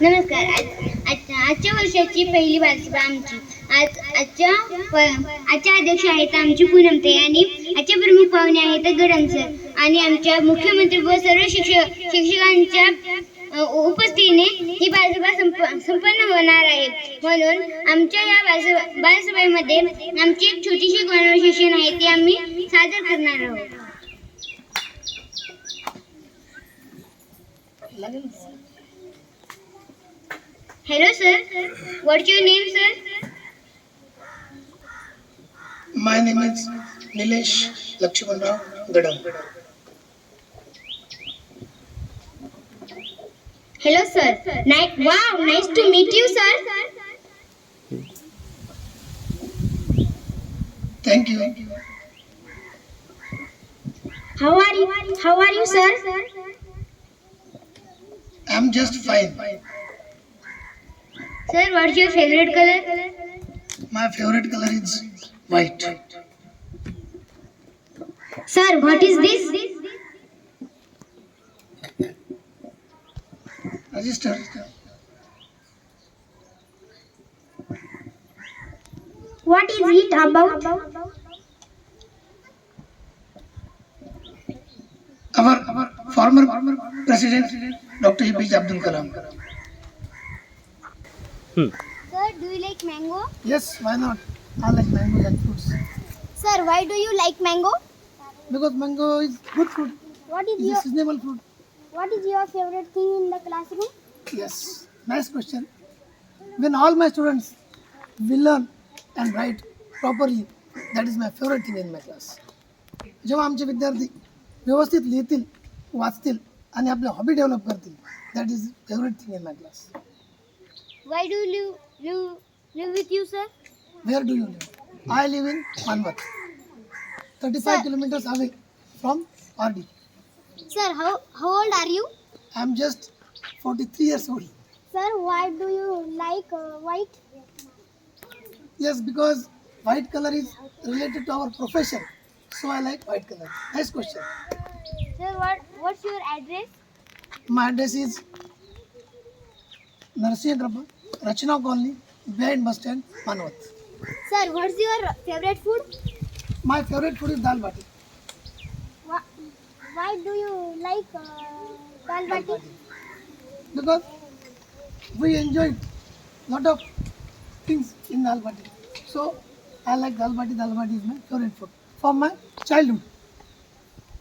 नमस्कार. आज आजच्या वर्षाची पहिली बालसभा आमची. आज आजच्या प- आजच्या अध्यक्ष आहेत आमची पूनमते आणि आजचे प्रमुख पाहुणे आहेत गडम सर आणि आमच्या मुख्यमंत्री व सर्व शिक्षक शिक्षकांच्या उपस्थितीने ही बालसभा संप संपन्न होणार आहे. म्हणून आमच्या या बालसभा बालसभेमध्ये आमची एक छोटीशी कॉन्व्हर्सेशन आहे ती आम्ही सादर करणार आहोत. Hello, sir. What's your name, sir? My name is Nilesh Rao Gadam. Hello, sir. Ni- wow, nice to meet you, sir. Thank you. How are you? How are you, sir? I'm just fine. Sir, what's your favorite color? My favorite color is white. Sir, what is this? Register. What is it about? Our, our former president, Dr. APJ Abdul Kalam. Sir, do you like mango? Yes, why not? I like mango and fruits. Sir, why do you like mango? Because mango is good fruit. What is It's a seasonable fruit. what is your favorite thing in the classroom? Yes, nice question. When all my students will learn and write properly, that is my favorite thing in my class. जेव्हा आमचे विद्यार्थी व्यवस्थित लिहितील वाचतील आणि आपल्या hobby develop करतील that is favourite thing in my class why do you live, live, live with you, sir? Where do you live? I live in Manvat, 35 Sir. kilometers away from RD. Sir, how, how old are you? I am just 43 years old. Sir, why do you like uh, white? Yes, because white color is related to our profession. So I like white color. Nice question. Sir, what, what's your address? My address is Narasimha Rachana Colony, behind bus stand, Manavat. Sir, what's your favorite food? My favorite food is dal bati. Why, why do you like uh, dal bati? Because we enjoyed lot of things in dal bati. So I like dal bati. Dal bati is my favorite food from my childhood.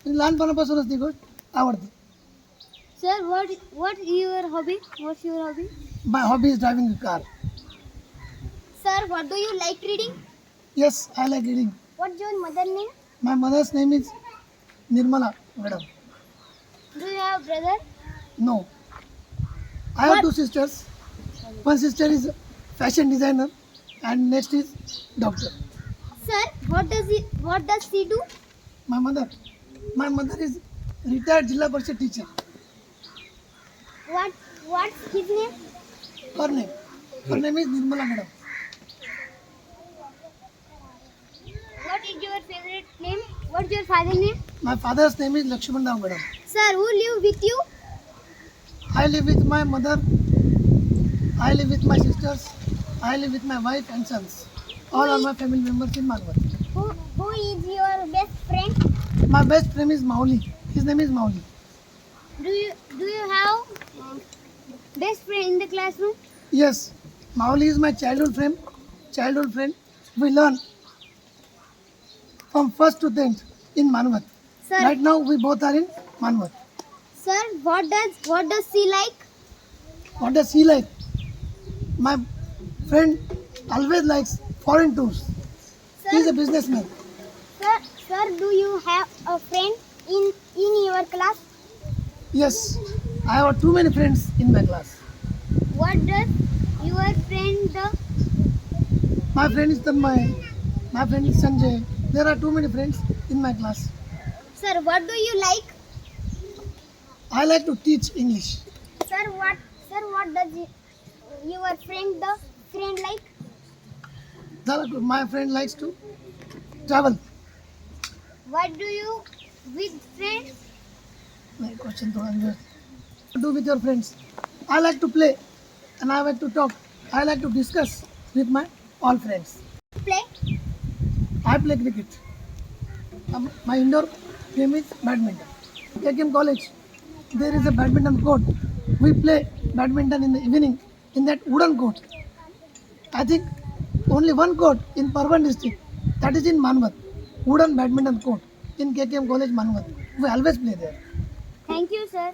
लहानपणापासूनच ती गोष्ट आवडते Sir, what what your hobby? What's your hobby? My hobby is driving a car. Sir, what do you like reading? Yes, I like reading. What's your mother's name? My mother's name is Nirmala, madam. Do you have brother? No. I have two sisters. One sister is fashion designer and next is doctor. Sir, what does he what does she do? My mother. My mother is retired Jilla Parishad teacher. What what's his name? Her name. Her name is Nirmala Gadam. What is your favorite name? What's your father name? My father's name is Lakshman Rao Gadam. Sir, who live with you? I live with my mother. I live with my sisters. I live with my wife and sons. All are my family members in Malvat. Who who is your best friend? My best friend is Mauli. His name is Mauli. Do you do you have best friend in the classroom? Yes, Mauli is my childhood friend. Childhood friend. We learn from first to tenth in Manvat. Sir, Right now we both are in Manvat. sir, what does what does she like? What does he like? My friend always likes foreign tours. He is a businessman. sir, sir, do you have a friend in in your class? Yes, I have too many friends in my class. What does your friend the My friend is Tanmay. My friend is Sanjay. There are too many friends in my class. sir? What do you like? I like to teach English. Sir, what sir, what does y- your friend the friend like? My friend likes to travel. What do you with friends? My question to Anjay. Do with your friends? I like to play and I like to talk. I like to discuss with my all friends. Play. I play cricket. Um, my indoor game is badminton. KKM College, there is a badminton court. We play badminton in the evening in that wooden court. I think only one court in Parvan district, that is in Manvat. Wooden badminton court in KKM College, Manvat. We always play there. Thank you, sir.